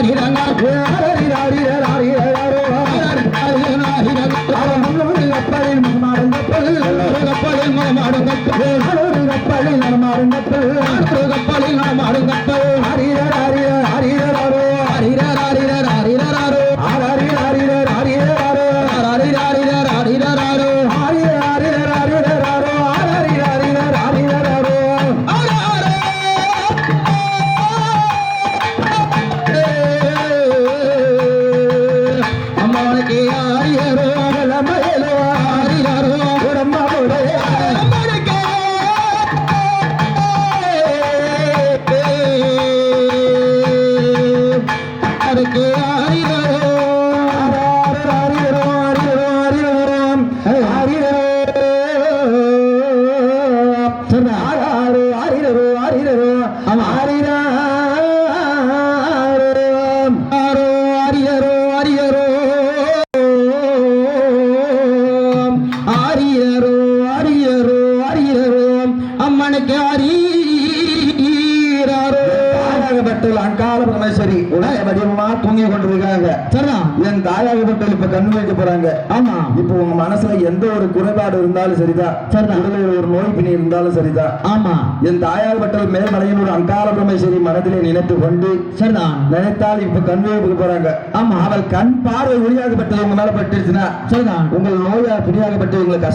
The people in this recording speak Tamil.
ஆரிரங்க கப்பலில் முகமாடும் கப்பல் கப்பலில் முகமாடும் கப்பலில் நடமாடும் கப்பலில் ஆறு ஆறு ஆறு ஆறு ஆறு ஆரியரோ ஆரியரோ ஆரியரோ அம்மனுக்கு ஆரீராரோ. தாயாகப்பட்டல் அங்கால பரமேஸ்வரி உலக வடிவமா தூங்கி கொண்டிருக்காங்க சரிதான் என் தாயாகப்பட்டல் இப்ப கண்ணு வைக்க போறாங்க. ஆமா. இப்போ உங்க மனசுல எந்த ஒரு குறைபாடு இருந்தாலும் சரிதான் சரிதான். உடலில் ஒரு நோய் பிணி இருந்தாலும் சரிதான் ஆமா. என் தாயாகப்பட்டல் மேல்மலையினோட அங்கால பரமேஸ்வரி மனதிலே நினைத்து கொண்டு சரிதான் நினைத்தால் இப்ப கண் வைப்புக்கு போறாங்க. ஆமா. அவள் கண் பார்வை ஒளியாகப்பட்டது உங்க மேல பட்டுருச்சுன்னா சரிதான் உங்கள் நோயா பிணியாகப்பட்டு உங்களுக்கு